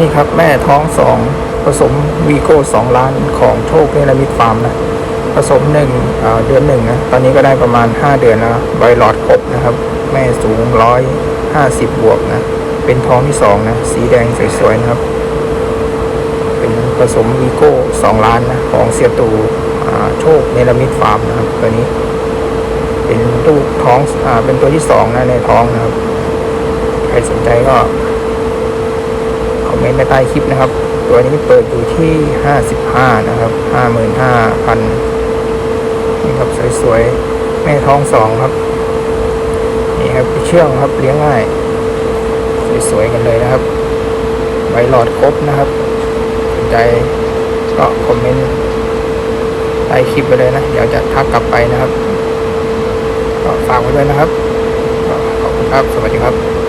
นี่ครับแม่ท้องสองผสมวีโก้สองล้านของโชคเนรมิตฟาร์มนะผสมหนึ่งเเดือนหนึ่งนะตอนนี้ก็ได้ประมาณ 5 เดือนแล้วใบหลอดครบนะครับ แม่สูงร้อยห้าสิบบวกนะ เป็นท้องที่สองนะ สีแดงสวยๆนะครับ เป็นผสมวีโก้สองล้านนะ ของเสียตู่โชคเนรมิตฟาร์มนะครับตัวนี้ เป็นลูกท้องอเป็นตัวที่สองนะในท้องนะครับ ใครสนใจก็ นต์ในใต้คลิปนะครับ ตัวนี้เปิดอยู่ที่ 55 นะครับ 55,000นี่ครับสวยๆ แม่ท้องสองครับ นี่ครับเชื่องครับเลี้ยงง่าย สวยๆ กันเลยนะครับใบหลอดครบนะครับสนใจก็คอมเมนต์ใต้คลิปไปเลยนะ เดี๋ยวจะทักกลับไปนะครับ ก็ฝากไว้ด้วยนะครับ ขอบคุณครับ สวัสดีครับ